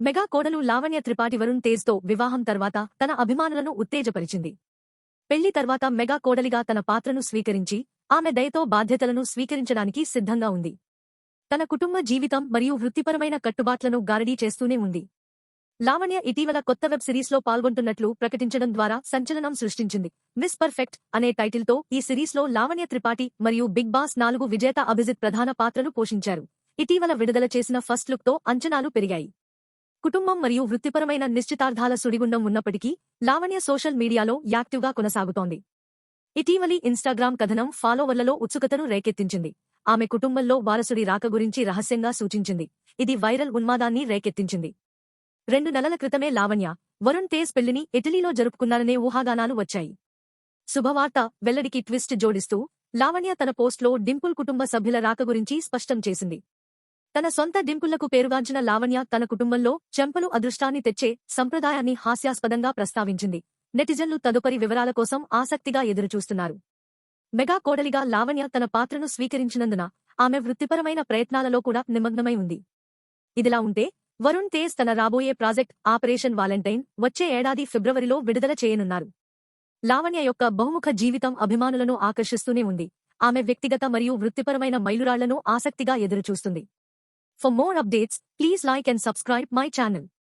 Mega కోడలు లావణ్య త్రిపాఠి వరుణ్ తేజ్తో వివాహం తర్వాత తన అభిమానులను ఉత్తేజపరిచింది. పెళ్ళి తర్వాత మెగా కోడలిగా తన పాత్రను స్వీకరించి ఆమె దయతో బాధ్యతలను స్వీకరించడానికి సిద్ధంగా ఉంది. తన కుటుంబ జీవితం మరియు వృత్తిపరమైన కట్టుబాట్లను గారడీ చేస్తూనే ఉంది. లావణ్య ఇటీవల కొత్త వెబ్ సిరీస్లో పాల్గొంటున్నట్లు ప్రకటించడం ద్వారా సంచలనం సృష్టించింది. మిస్ పర్ఫెక్ట్ అనే టైటిల్తో ఈ సిరీస్లో లావణ్య త్రిపాఠి మరియు బిగ్ బాస్ నాలుగు విజేత అభిజిత్ ప్రధాన పాత్రలు పోషించారు. ఇటీవల విడుదల చేసిన ఫస్ట్ లుక్తో అంచనాలు పెరిగాయి. కుటుంబం మరియు వృత్తిపరమైన నిశ్చితార్థాల సుడిగుండం ఉన్నప్పటికీ లావణ్య సోషల్ మీడియాలో యాక్టివ్గా కొనసాగుతోంది. ఇటీవలి ఇన్స్టాగ్రామ్ కథనం ఫాలోవర్లలో ఉత్సుకతను రేకెత్తించింది. ఆమె కుటుంబంలో వారసుడి రాక గురించి రహస్యంగా సూచించింది. ఇది వైరల్ ఉన్మాదాన్ని రేకెత్తించింది. రెండు నెలల క్రితమే లావణ్య వరుణ్ తేజ్ పెళ్ళిని ఇటలీలో జరుపుకున్నారనే ఊహాగానాలు వచ్చాయి. శుభవార్త వెల్లడికి ట్విస్ట్ జోడిస్తూ లావణ్య తన పోస్ట్లో డింపుల్ కుటుంబ సభ్యుల రాక గురించి స్పష్టం చేసింది. తన సొంత డింపుళ్ళకు పేరుగాంచిన లావణ్య తన కుటుంబంలో చెంపలు అదృష్టాన్ని తెచ్చే సంప్రదాయాన్ని హాస్యాస్పదంగా ప్రస్తావించింది. నెటిజన్లు తదుపరి వివరాల కోసం ఆసక్తిగా ఎదురుచూస్తున్నారు. మెగా కోడలిగా లావణ్య తన పాత్రను స్వీకరించినందున ఆమె వృత్తిపరమైన ప్రయత్నాలలో కూడా నిమగ్నమై ఉంది. ఇదిలా ఉంటే వరుణ్ తేజ్ తన రాబోయే ప్రాజెక్ట్ ఆపరేషన్ వాలంటైన్ వచ్చే ఏడాది ఫిబ్రవరిలో విడుదల చేయనున్నారు. లావణ్య యొక్క బహుముఖ జీవితం అభిమానులను ఆకర్షిస్తూనే ఉంది. ఆమె వ్యక్తిగత మరియు వృత్తిపరమైన మైలురాళ్ళను ఆసక్తిగా ఎదురుచూస్తుంది. For more updates, please like and subscribe my channel.